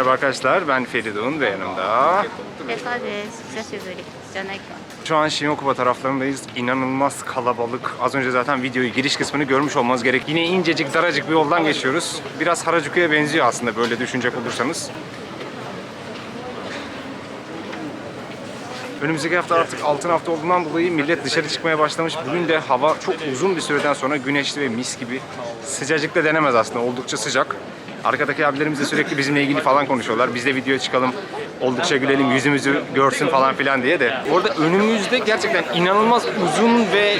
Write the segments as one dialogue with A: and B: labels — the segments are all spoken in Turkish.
A: Merhaba arkadaşlar, ben Feridun ve yanımda...
B: Efa ve Saseburi, Canayka.
A: Şu an Shimokuba taraflarındayız. İnanılmaz kalabalık. Az önce zaten videoyu giriş kısmını görmüş olmanız gerek. Yine incecik, daracık bir yoldan geçiyoruz. Biraz Harajuku'ya benziyor aslında böyle düşünecek olursanız. Önümüzdeki hafta artık altın hafta olduğundan dolayı millet dışarı çıkmaya başlamış. Bugün de hava çok uzun bir süreden sonra güneşli ve mis gibi. Sıcacık da denemez aslında. Oldukça sıcak. Arkadaki abilerimiz de sürekli bizimle ilgili falan konuşuyorlar. Biz de videoya çıkalım, oldukça gülelim, yüzümüzü görsün falan filan diye de. Orada önümüzde gerçekten inanılmaz uzun ve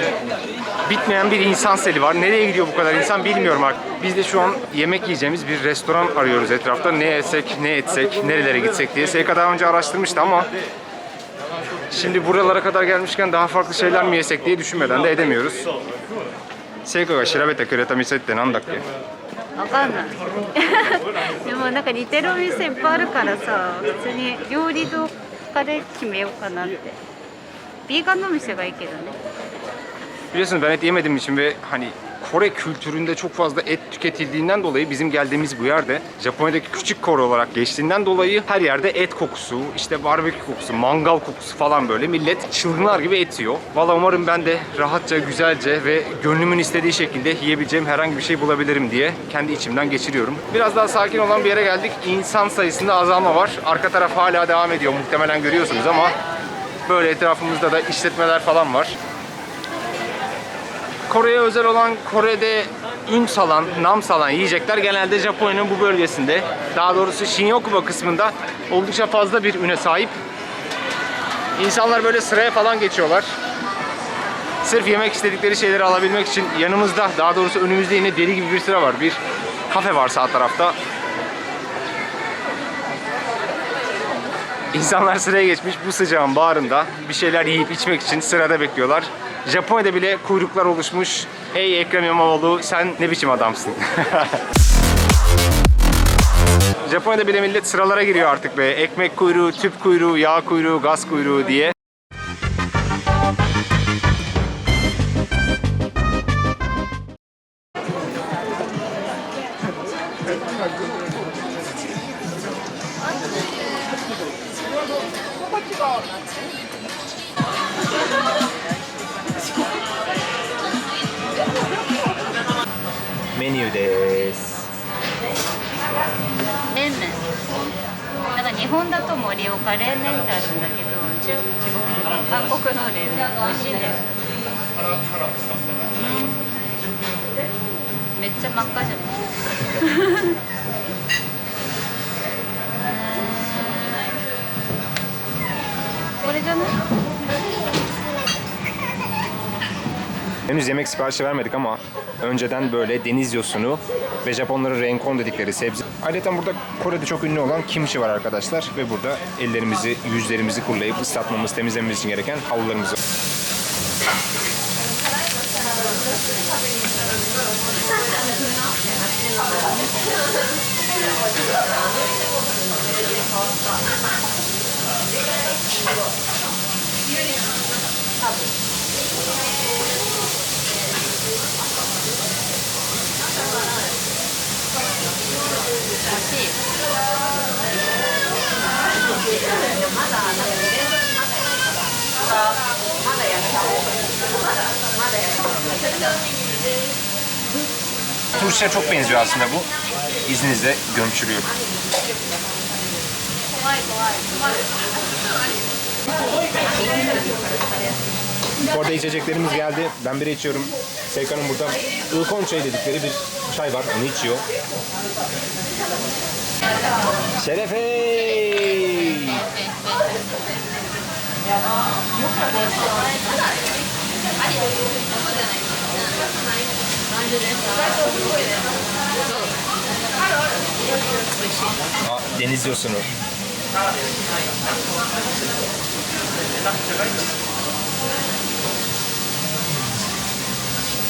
A: bitmeyen bir insan seli var. Nereye gidiyor bu kadar insan bilmiyorum artık. Biz de şu an yemek yiyeceğimiz bir restoran arıyoruz etrafta. Ne yesek, ne etsek, nerelere gitsek diye. Seyka daha önce araştırmıştı ama Şimdi buralara kadar gelmişken daha farklı şeyler mi yesek diye düşünmeden de edemiyoruz. Seika が調べてくれた店ってなんだっけ
B: わかんない。でもなんか似てるお店いっぱいあるからさ普通に料理とかで決めようかなって。ビーガンの店がいいけどね
A: Kore kültüründe çok fazla et tüketildiğinden dolayı bizim geldiğimiz bu yerde Japonya'daki küçük Kore olarak geçtiğinden dolayı her yerde et kokusu, işte barbekü kokusu, mangal kokusu falan böyle millet çılgınlar gibi et yiyor. Valla umarım ben de rahatça, güzelce ve gönlümün istediği şekilde yiyebileceğim herhangi bir şey bulabilirim diye kendi içimden geçiriyorum. Biraz daha sakin olan bir yere geldik. İnsan sayısında azalma var. Arka taraf hala devam ediyor muhtemelen görüyorsunuz ama böyle etrafımızda da işletmeler falan var. Kore'ye özel olan Kore'de ün salan, nam salan yiyecekler genelde Japonya'nın bu bölgesinde, daha doğrusu Shinjuku kısmında oldukça fazla bir üne sahip. İnsanlar böyle sıraya falan geçiyorlar. Sırf yemek istedikleri şeyleri alabilmek için yanımızda, daha doğrusu önümüzde yine deli gibi bir sıra var. Bir kafe var sağ tarafta. İnsanlar sıraya geçmiş bu sıcağın bağrında bir şeyler yiyip içmek için sırada bekliyorlar. Japonya'da bile kuyruklar oluşmuş. Hey Ekrem İmamoğlu sen ne biçim adamsın? Japonya'da bile millet sıralara giriyor artık be. Ekmek kuyruğu, tüp kuyruğu, yağ kuyruğu, gaz kuyruğu diye.
B: だけど中国韓国の冷麺美味しいんだよ。うん。めっちゃ真っ赤じゃないこれじゃない？
A: Henüz yemek siparişi vermedik ama önceden böyle deniz yosunu ve Japonların renkon dedikleri sebze. Ayrıca burada Kore'de çok ünlü olan kimchi var arkadaşlar ve burada ellerimizi, yüzlerimizi kurulayıp ıslatmamız, temizlememiz için gereken havlularımız var. Turşuya çok benziyor aslında bu. İzninizle gömçürüyorum. Bu arada içeceklerimiz geldi. Ben biri içiyorum. Seykan'ın burada ılkon çayı dedikleri bir çay var. Onu içiyor. Şerefey! Aa, deniz yosunu.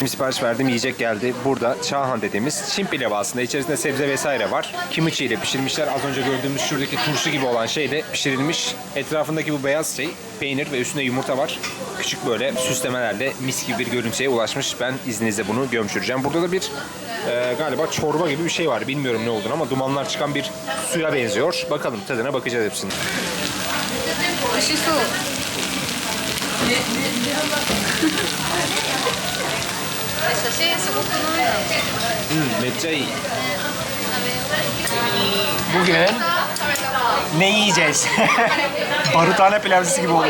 A: Şimdi sipariş verdim yiyecek geldi. Burada Çağhan dediğimiz Çin pilavı aslında. İçerisinde sebze vesaire var. Kimchi ile pişirmişler. Az önce gördüğümüz şuradaki turşu gibi olan şey de pişirilmiş. Etrafındaki bu beyaz şey peynir ve üstünde yumurta var. Küçük böyle süslemelerle mis gibi bir görüntüye ulaşmış. Ben izninizle bunu gömçüreceğim. Burada da bir e, galiba çorba gibi bir şey var. Bilmiyorum ne olduğunu ama dumanlar çıkan bir suya benziyor. Bakalım tadına bakacağız hepsini.
B: 美味しそうえ写真すごくない
A: Hmm, めっちゃいい。Bugün ne yiyeceğiz? Barutane pilavcısı gibi oldu.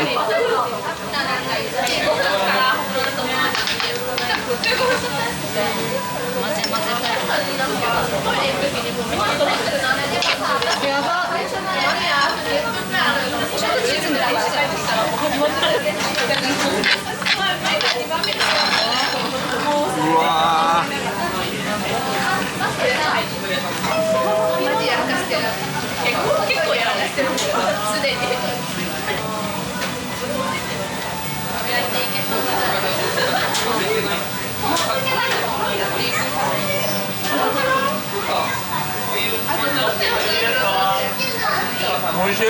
A: おいしい。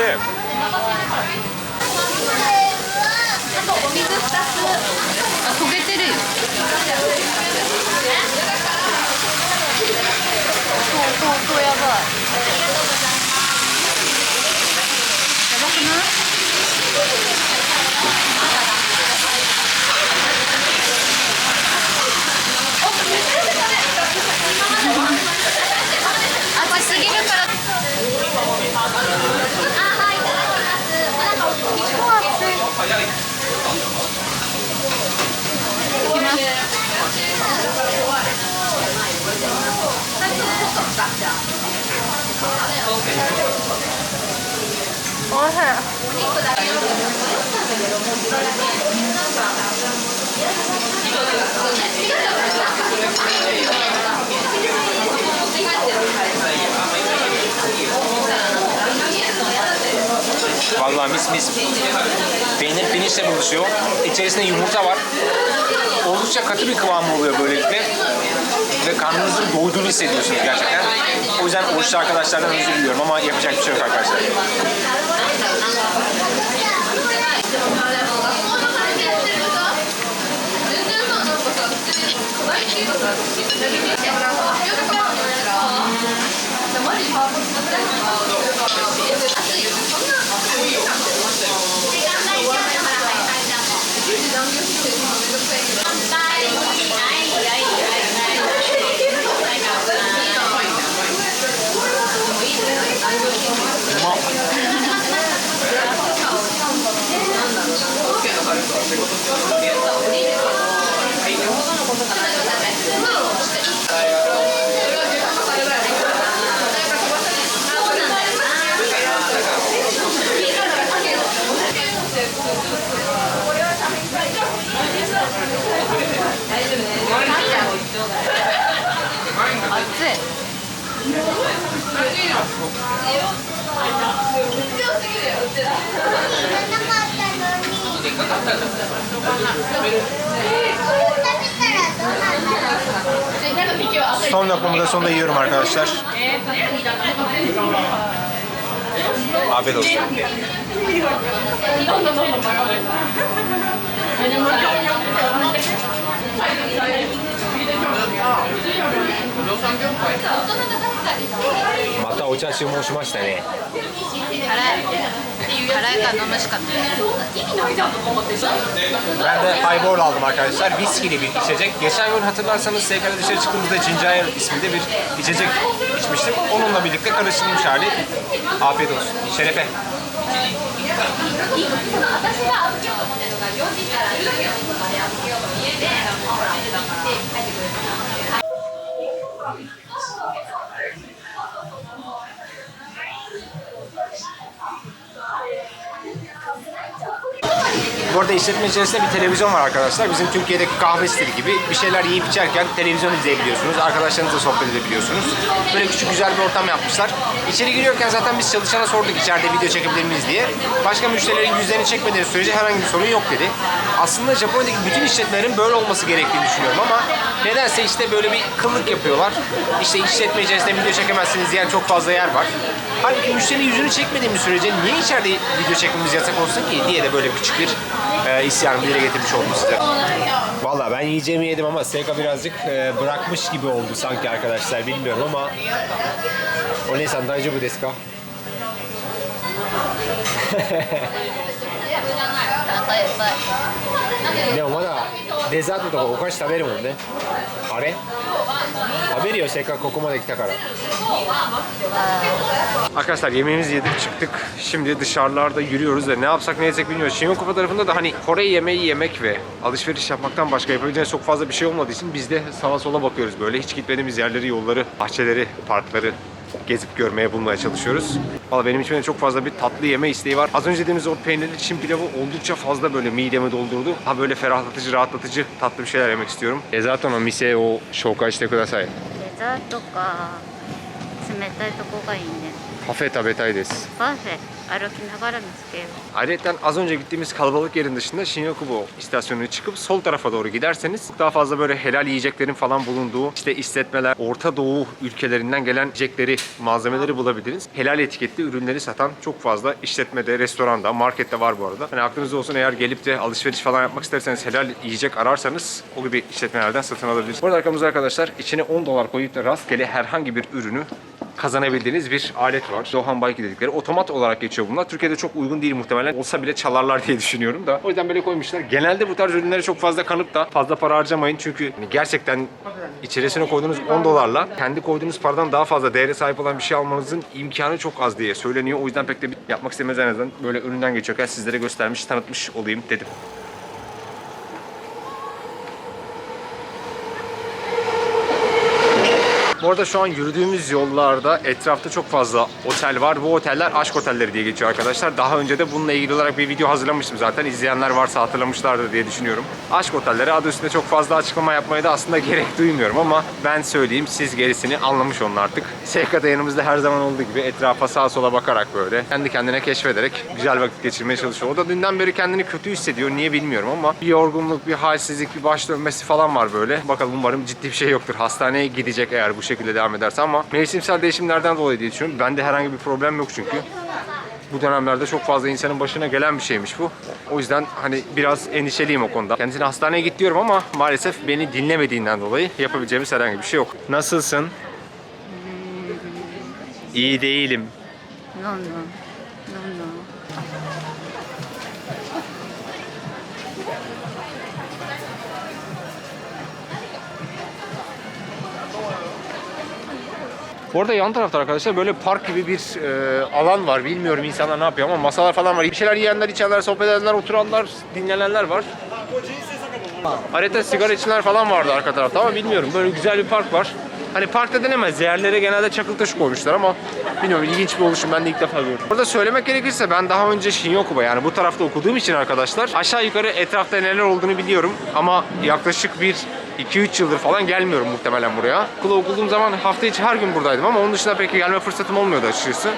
B: あとお水二つあ焦げてるよそうそうそうやばいやばくない熱すぎるから。いきます。おいしい。
A: Vallahi mis mis. Peynir pirinçle buluşuyor. İçerisinde yumurta var. Oldukça katı bir kıvamı oluyor böylelikle. Ve karnınızın doyduğunu hissediyorsunuz gerçekten. O yüzden oruçlu arkadaşlardan özür diliyorum ama yapacak bir şey yok arkadaşlar. 머리 다 벗었잖아요. 그래서 이제 다시 이렇게 Son lokmamı da sonunda yiyorum arkadaşlar. Afiyet olsun. お茶注文しましたね。
B: 辛い辛いから飲むしかない
A: Ben de highball aldım arkadaşlar. Viskili bir içecek. Geçen gün hatırlarsanız SK'de dışarı çıktığımızda Ginger Ale isminde bir içecek içmiştim. Onunla birlikte karıştırılmış hali. Afiyet olsun. Şerefe. Arada işletme içerisinde bir televizyon var arkadaşlar. Bizim Türkiye'deki kahve stili gibi bir şeyler yiyip içerken televizyon izleyebiliyorsunuz. Arkadaşlarınızla sohbet edebiliyorsunuz. Böyle küçük güzel bir ortam yapmışlar. İçeri giriyorken zaten biz çalışana sorduk içeride video çekebilir miyiz diye. Başka müşterilerin yüzlerini çekmediğiniz sürece herhangi bir sorun yok dedi. Aslında Japonya'daki bütün işletmelerin böyle olması gerektiğini düşünüyorum ama nedense işte böyle bir kıllık yapıyorlar. İşte işletme içerisinde video çekemezsiniz diyen çok fazla yer var. Halbuki müşterinin yüzünü çekmediğimiz sürece niye içeride video çekmemiz yasak olsun ki diye de böyle küçük bir e, isyanımı dile getirmiş oldum size. Valla ben yiyeceğimi yedim ama Seika birazcık e, bırakmış gibi oldu sanki arkadaşlar bilmiyorum ama o ne sen daijoubu desu ka? でもまだデザートとかお菓子食べるもんねあれ食べるよせっかくここまで来たから Arkadaşlar yemeğimizi yedik çıktık. Şimdi dışarılarda yürüyoruz ve ne yapsak ne yesek bilmiyoruz. Shinjuku tarafında da hani Kore yemeği yemek ve alışveriş yapmaktan başka yapabileceğiniz çok fazla bir şey olmadığı için biz de sağa sola bakıyoruz böyle. Hiç gitmediğimiz yerleri, yolları, bahçeleri, parkları gezip görmeye bulmaya çalışıyoruz. Valla benim içimde çok fazla bir tatlı yeme isteği var. Az önce dediğimiz o peynirli Çin pilavı oldukça fazla böyle midemi doldurdu. Ha böyle ferahlatıcı, rahatlatıcı tatlı bir şeyler yemek istiyorum. Ezato no mise o shoukai shite kudasai.
B: デザートか冷たいとこがいいね
A: Kafe tabetai desu.
B: パフェ歩きながら見つけよう
A: Ayrıca az önce gittiğimiz kalabalık yerin dışında Shinjuku istasyonuna çıkıp sol tarafa doğru giderseniz daha fazla böyle helal yiyeceklerin falan bulunduğu işte işletmeler, Orta Doğu ülkelerinden gelen yiyecekleri, malzemeleri bulabiliriz. Helal etiketli ürünleri satan çok fazla işletmede, restoranda, markette var bu arada. Hani aklınızda olsun eğer gelip de alışveriş falan yapmak isterseniz helal yiyecek ararsanız o gibi işletmelerden satın alabilirsiniz. Burada arkamızda arkadaşlar içine 10 dolar koyup da rastgele herhangi bir ürünü kazanabildiğiniz bir alet var. Dohan Bike dedikleri. Otomat olarak geçiyor bunlar. Türkiye'de çok uygun değil muhtemelen. Olsa bile çalarlar diye düşünüyorum da. O yüzden böyle koymuşlar. Genelde bu tarz ürünlere çok fazla kanıp da fazla para harcamayın. Çünkü hani gerçekten içerisine koyduğunuz 10 dolarla kendi koyduğunuz paradan daha fazla değere sahip olan bir şey almanızın imkanı çok az diye söyleniyor. O yüzden pek de yapmak istemez en azından. Böyle önünden geçiyorken sizlere göstermiş, tanıtmış olayım dedim. Bu arada şu an yürüdüğümüz yollarda etrafta çok fazla otel var. Bu oteller aşk otelleri diye geçiyor arkadaşlar. Daha önce de bununla ilgili olarak bir video hazırlamıştım zaten. İzleyenler varsa hatırlamışlardır diye düşünüyorum. Aşk otelleri adı üstünde çok fazla açıklama yapmaya da aslında gerek duymuyorum ama ben söyleyeyim siz gerisini anlamış olun artık. Seyka'da yanımızda her zaman olduğu gibi etrafa sağa sola bakarak böyle kendi kendine keşfederek güzel vakit geçirmeye çalışıyor. O da dünden beri kendini kötü hissediyor. Niye bilmiyorum ama bir yorgunluk, bir halsizlik, bir baş dönmesi falan var böyle. Bakalım umarım ciddi bir şey yoktur. Hastaneye gidecek eğer bu şekilde devam ederse ama mevsimsel değişimlerden dolayı diye düşünüyorum. Bende herhangi bir problem yok çünkü. Bu dönemlerde çok fazla insanın başına gelen bir şeymiş bu. O yüzden hani biraz endişeliyim o konuda. Kendisini hastaneye git diyorum ama maalesef beni dinlemediğinden dolayı yapabileceğimiz herhangi bir şey yok. Nasılsın? İyi değilim.
B: No, no. No, no.
A: Bu arada yan tarafta arkadaşlar böyle park gibi bir e, alan var. Bilmiyorum insanlar ne yapıyor ama masalar falan var. Bir şeyler yiyenler, içenler, sohbet edenler, oturanlar, dinlenenler var. Areta sigara içenler falan vardı arka tarafta ama bilmiyorum. Böyle güzel bir park var. Hani parkta denemez. Yerlere genelde çakıl taşı koymuşlar ama bilmiyorum ilginç bir oluşum. Ben de ilk defa gördüm. Burada söylemek gerekirse ben daha önce Shinjuku'da yani bu tarafta okuduğum için arkadaşlar aşağı yukarı etrafta neler olduğunu biliyorum ama yaklaşık bir 2-3 yıldır falan gelmiyorum muhtemelen buraya. Okula okuduğum zaman hafta içi her gün buradaydım ama onun dışında pek gelme fırsatım olmuyordu açıkçası.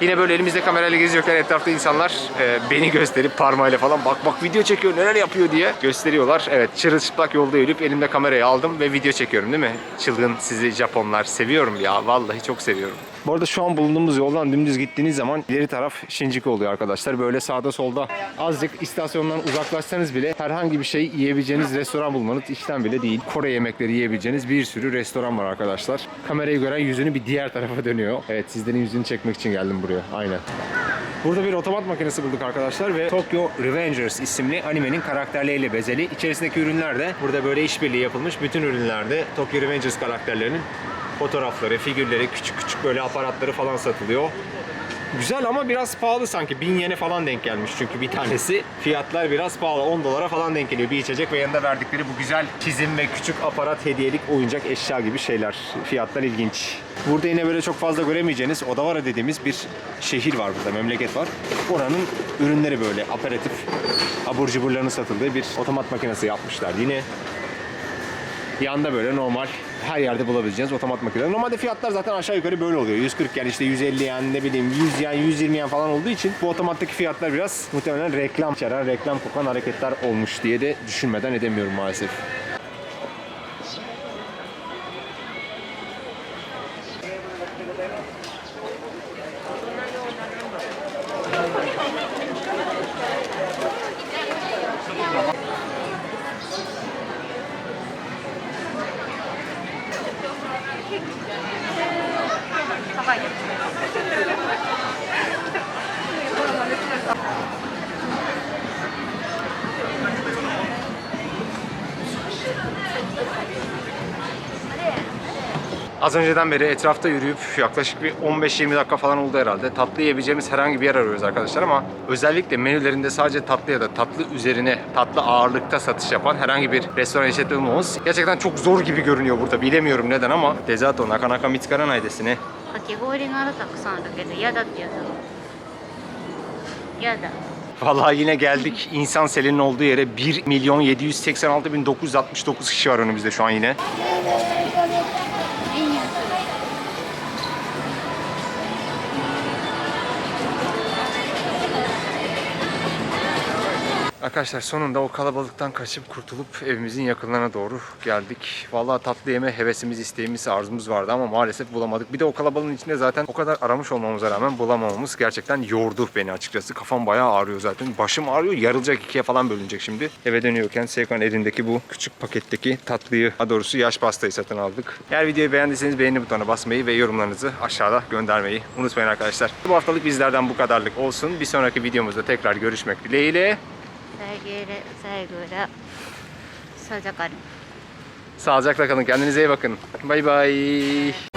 A: Yine böyle elimizde kamerayla geziyorken etrafta insanlar e, beni gösterip parmağıyla falan bak bak video çekiyor neler yapıyor diye gösteriyorlar. Evet çırılçıplak yolda yürüyüp elimde kamerayı aldım ve video çekiyorum değil mi? Çılgın sizi Japonlar seviyorum ya vallahi çok seviyorum. Bu arada şu an bulunduğumuz yoldan dümdüz gittiğiniz zaman ileri taraf Shinjuku oluyor arkadaşlar. Böyle sağda solda azıcık istasyondan uzaklaşsanız bile herhangi bir şey yiyebileceğiniz restoran bulmanız işten bile değil. Kore yemekleri yiyebileceğiniz bir sürü restoran var arkadaşlar. Kamerayı gören yüzünü bir diğer tarafa dönüyor. Evet sizlerin yüzünü çekmek için geldim buraya. Aynen. Burada bir otomat makinesi bulduk arkadaşlar ve Tokyo Revengers isimli animenin karakterleriyle bezeli. İçerisindeki ürünler de burada böyle işbirliği yapılmış. Bütün ürünlerde Tokyo Revengers karakterlerinin fotoğrafları, figürleri, küçük küçük böyle aparatları falan satılıyor. Güzel ama biraz pahalı sanki. 1000 yene falan denk gelmiş çünkü bir tanesi. Fiyatlar biraz pahalı. 10 dolara falan denk geliyor. Bir içecek ve yanında verdikleri bu güzel çizim ve küçük aparat hediyelik oyuncak eşya gibi şeyler. Fiyatlar ilginç. Burada yine böyle çok fazla göremeyeceğiniz Odawara dediğimiz bir şehir var burada, memleket var. Oranın ürünleri böyle aperatif abur cuburlarının satıldığı bir otomat makinesi yapmışlar. Yine Yanda böyle normal her yerde bulabileceğiniz otomat makineler. Normalde fiyatlar zaten aşağı yukarı böyle oluyor. 140 yen işte 150 yen ne bileyim 100 yen 120 yen falan olduğu için bu otomattaki fiyatlar biraz muhtemelen reklam içeren, reklam kokan hareketler olmuş diye de düşünmeden edemiyorum maalesef. Az önceden beri etrafta yürüyüp yaklaşık bir 15-20 dakika falan oldu herhalde. Tatlı yiyebileceğimiz herhangi bir yer arıyoruz arkadaşlar ama özellikle menülerinde sadece tatlı ya da tatlı üzerine tatlı ağırlıkta satış yapan herhangi bir restoran işletme bulmamız gerçekten çok zor gibi görünüyor burada. Bilemiyorum neden ama dezato nakanaka mitsukaranai desu ne.
B: かき氷があるたくさんあるけど嫌だってやつ嫌だ
A: Vallahi yine geldik insan selinin olduğu yere 1 milyon 786 bin 969 kişi var önümüzde şu an yine. Arkadaşlar sonunda o kalabalıktan kaçıp kurtulup evimizin yakınlarına doğru geldik. Vallahi tatlı yeme hevesimiz, isteğimiz, arzumuz vardı ama maalesef bulamadık. Bir de o kalabalığın içinde zaten o kadar aramış olmamıza rağmen bulamamamız gerçekten yordu beni açıkçası. Kafam bayağı ağrıyor zaten. Başım ağrıyor. Yarılacak ikiye falan bölünecek şimdi. Eve dönüyorken Seykan elindeki bu küçük paketteki tatlıyı, daha doğrusu yaş pastayı satın aldık. Eğer videoyu beğendiyseniz beğeni butonuna basmayı ve yorumlarınızı aşağıda göndermeyi unutmayın arkadaşlar. Bu haftalık bizlerden bu kadarlık olsun. Bir sonraki videomuzda tekrar görüşmek dileğiyle
B: saygıyla sağlıcakla kalın.
A: Sağlıcakla kalın. Kendinize iyi bakın. Bay bay. Evet.